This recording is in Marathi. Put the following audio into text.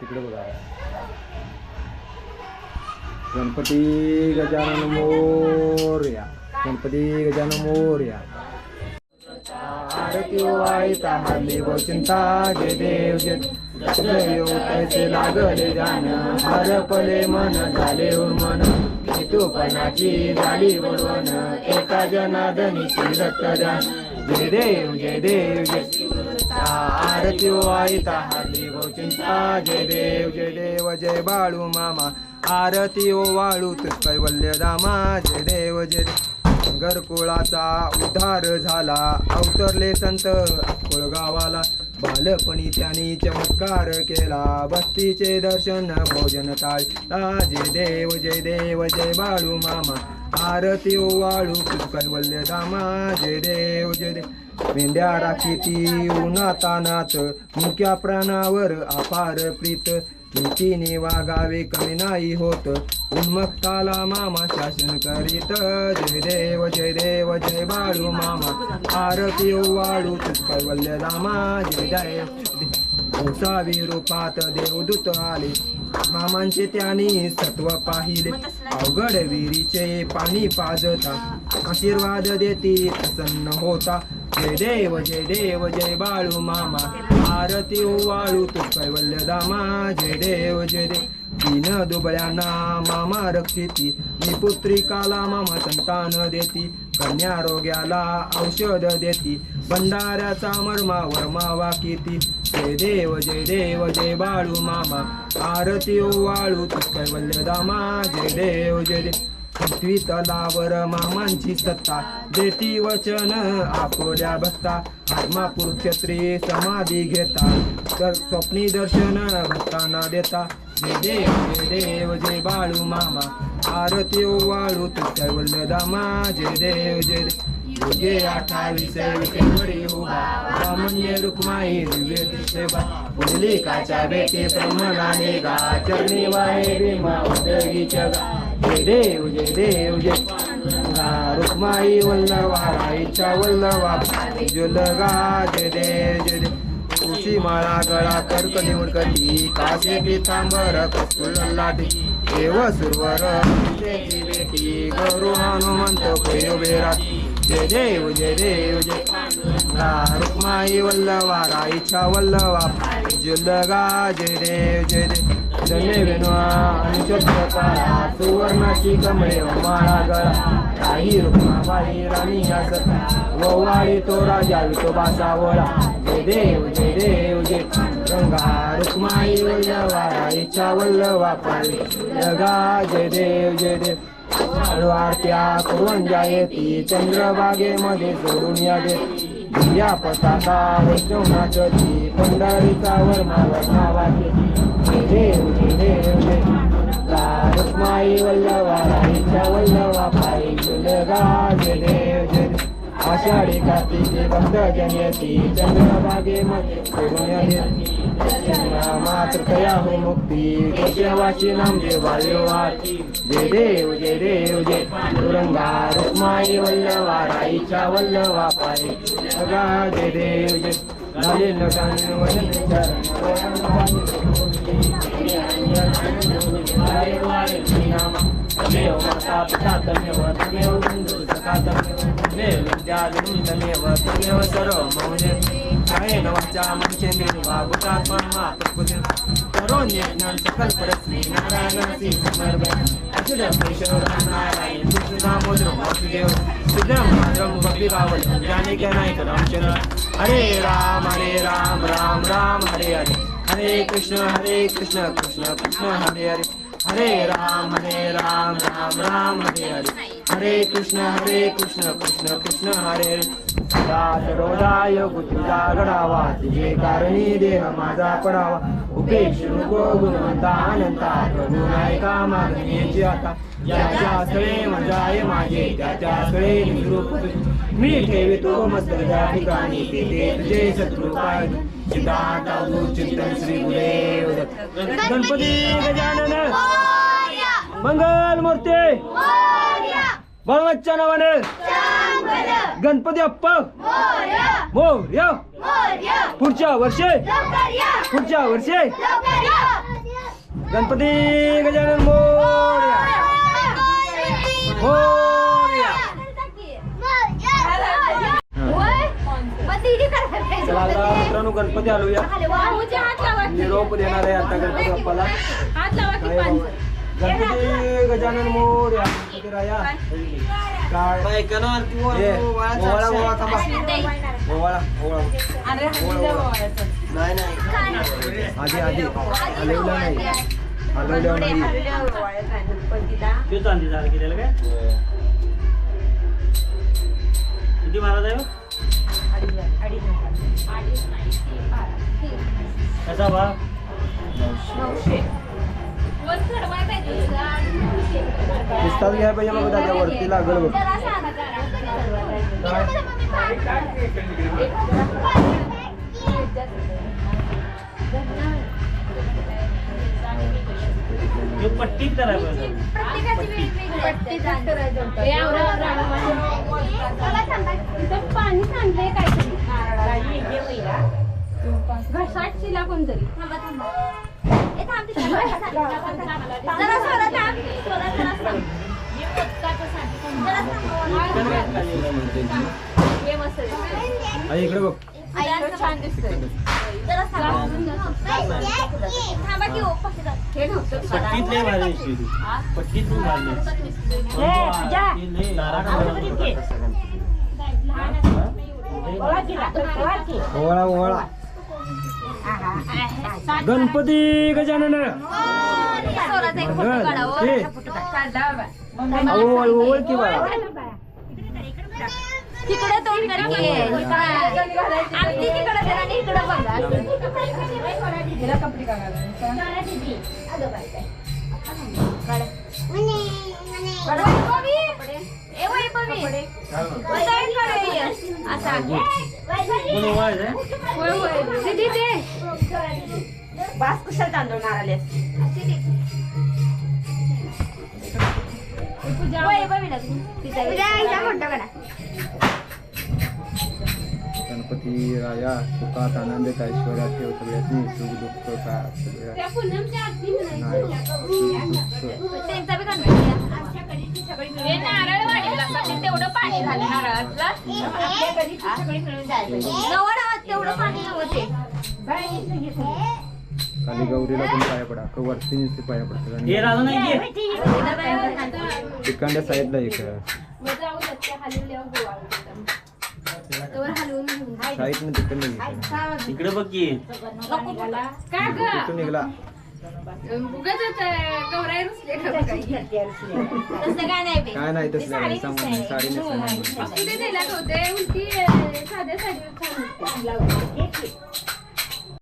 तिकडे बघा. गणपती गजानन मोर्या. गणपती गजानन मोर्या. आरती वाईता हल्ली व चिंता जे देव जे. हो लागले जाण हरपले मन झाले हो मन. हेतूपणाची झाली बोलवण एका जनादनीची रक्तदान. जय देव जय देव जय आरती वाईता हल्ली व चिंता जय देव जय देव जय बाळू मामा आरती ओ वाळू तुझ कैवल्य दामा जय देव जय देव घरकुळाचा उद्धार झाला अवतरले संत कुळगावाला बालपणी त्यांनी चमत्कार केला बस्तीचे दर्शन भोजन टाळला जय देव जय देव जय बाळू मामा. आरती ओवाळू वाळू तुझ कैवल्य दामा जय देव जय देव मेंढ्या राखीती उन्हातानात मुक्या प्राणावर अपार प्रीत. नीतीने वागावे कमी नाही होत उन्मक्ताला मामा शासन करीत. जय देव जय देव जय बाळू मामा. आरती ओवाळू वाळू तुझ कैवल्य दामा जय देव. ओसावी रूपात देवदूत आले मामांचे त्याने सत्व पाहिले. अवघड विहिरीचे पाणी पाजता. आशीर्वाद देती प्रसन्न होता. जय देव जय देव जय बाळू मामा. आरती ओ वाळू तू कैवल्य दामा जय देव जय देव दीन दुबळ्यांना मामा रक्षिती. मी पुत्रिकाला मामा संतान देती. कन्या रोग्याला औषध देती. भंडाऱ्याचा मर्मावर मावा किती. जय देव जय देव जय बाळू मामा. आरती ओ वाळू तू कैवल्य दामा जय देव जय देव द्वितलावर मामांची सत्ता देती वचन आपल्या भक्ता आत्मापूर क्षत्री समाधी घेता. तर स्वप्नी दर्शन भक्तांना देता. जय देव जय देव जय बाळू मामा आरती ओ वाळू तू कैवल्य दामा जय देव जय योगे अठ्ठावीस विकेवरी उभा ब्राह्मण्य रुक्माई दिव्य सेवा पुंडलिकाच्या बेटी ब्रह्मणाने गा. चरणी वाय भीमा उदगीच्या गा. जय देव जय देव जय गा रुक्माई वल्लवा राईच्या वल्लवा जुलगा जय देव जय देव तुळशी माळा गळा कर्क निवड कधी कासे पितांबर कस्तुल लाटी देव सुरवर तुझेची बेटी हनुमंत कोयो बेराती जय देव जय देव जय रुक्माई वल्लवा राईच्या वल्लवा जुलगा जय देव जय देव धन्य वेणुआ आणि चक्रकाळा सुवर्णाची कमळे माळा गळा काही रुक्माबाई राणी असत ववाळी तो राजा विठोबा सावळा जय देव जय देव जय गंगा रुक्माई वल्लवा इच्छा वल्लवा पाळी जगा जय देव जय देव चालू आरत्या करून जायती चंद्रबागेमध्ये सोडून या देत दिव्या पताका वैष्णवनाथ ती पंढरीचा वर्मा वर्णावा देव देव रुक्माई वल्लवा राईच्या वल्लवा पायी जुलगा देव आषाढी कार्तिके भक्त जनयती चंद्रभागेमध्ये सोडून या हो मुक्ती गोसेवाची नाम देवायो जय देव जय देव जय तुरंगा रुक्माई वल्लवा राईचा वल्लवा पायी सगा जय देव जय तमेव माता पिता तमेव तमेव बंधू सखा तमेव तमेव विद्याधरून तमेव तमेव सर्व मौने कायेन वाचा मनसेंद्रिय भागवतात्मा प्रकृती करोन यज्ञान सकल परस्मी नारायणासी समर्पण अच्युतम केशवराम नारायण कृष्ण दामोदर वासुदेव सिद्धम भद्रम भक्ति ज्याने जाने क्या नायक रामचंद्र. हरे राम हरे राम राम राम हरे हरे. हरे कृष्ण हरे कृष्ण कृष्ण कृष्ण हरे हरे. हरे राम हरे राम राम राम हरे हरे. हरे कृष्ण हरे कृष्ण कृष्ण कृष्ण हरे हरे. दास रोदाय गुरुला घडावा तुझे कारणी देह माझा पडावा. उपेक्ष नको गुणवंता अनंता प्रभू नायका मागण्याची आता. ज्याच्या सळे मजाय माझे त्याच्या सळे निरूप मी ठेवितो मस्त त्या ठिकाणी तिथे तुझे शत्रू पाय चिदाता चिंतन श्री गुरुदेव. गणपती गजानन. मंगल मूर्ती. भगवतच्या नावाने. गणपती अप्पा मोर्या. पुढच्या वर्षे. पुढच्या वर्षे. गणपती गजानन मोरया. मोरया. चला आता मित्रांनो गणपती आलूया निरोप देणार आहे आता गणपती बाप्पाला? गणपती गजानन मोर्या गणपती राया काय ओवाळा ओवाळा थांबा ओवाळा ओवाळा नाही नाही आधी आधी हलवलं नाही हलवलं नाही चांदी केलेलं काय किती महाराज आहे कसा भाव पिस्ताच घ्यायला पाहिजे मग त्याच्या वरती लागल बघ. हे पट्टीत करायला पाहिजे पाणी सांडलंय काहीतरी घसाट शिला कोणतरी. थांब थांब. आई इकडे बघ छान दिसतंय. जरा थांब. गणपती गजानन. बाळा. तिकडे तोंड तिकडे असा. होय, होय. दीदी दे. बास कुशल तांदूळ. गणपती राया सुखात आनंदात ऐश्वर्यात ठेव सगळ्याची सुख दुःख का सगळ्या नाही दुःख. त्यांचा बी गणपती हे तेवढं पाणी झालं नारळातलं नवं नवं तेवढं पाणी ते खाली गौरीला पण पाया पडा. का वरती नुसते पाया पडतात हे आणि राजा नाही की? तिकडल्या साईडला एक. साईडने तिकडनं निघाला. इकडे बघ की. तिथून निघाला. तसं काय नाही बे. काय नाही तसलं काही सांगू नये. साडी नेसलं नाही म्हणून. होते उलटी साध्या साडीवर छान होते.